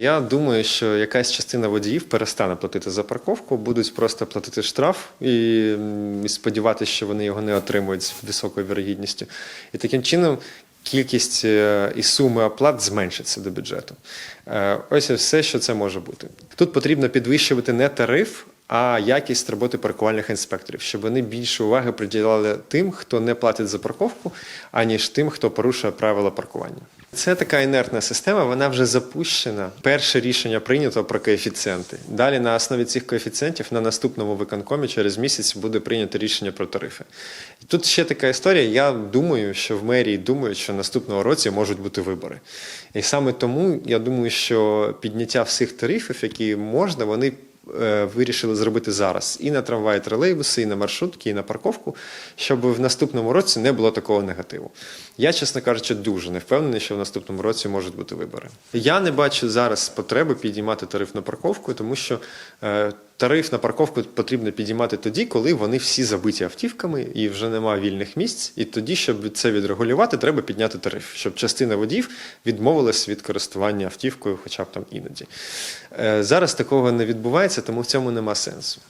Я думаю, що якась частина водіїв перестане платити за парковку, будуть просто платити штраф і, сподіватися, що вони його не отримують з високою вірогідністю. І таким чином кількість е, і суми оплат зменшиться до бюджету. Е, Ось і все, що це може бути. Тут потрібно підвищувати не тариф. А якість роботи паркувальних інспекторів, щоб вони більше уваги приділяли тим, хто не платить за парковку, аніж тим, хто порушує правила паркування. Це така інертна система, вона вже запущена. Перше рішення прийнято про коефіцієнти. Далі на основі цих коефіцієнтів на наступному виконкомі через місяць буде прийнято рішення про тарифи. І тут ще така історія. Я думаю, що в мерії думають, що наступного році можуть бути вибори. І саме тому я думаю, що підняття всіх тарифів, які можна, вони вирішили зробити зараз і на трамваї, тролейбуси, і на маршрутки, і на парковку, щоб в наступному році не було такого негативу. Я, чесно кажучи, дуже не впевнений, що в наступному році можуть бути вибори. Я не бачу зараз потреби підіймати тариф на парковку, тому що е, тариф на парковку потрібно підіймати тоді, коли вони всі забиті автівками і вже немає вільних місць. І тоді, щоб це відрегулювати, треба підняти тариф, щоб частина водіїв відмовилась від користування автівкою, хоча б там іноді. Е, зараз такого не відбувається, тому в цьому нема сенсу.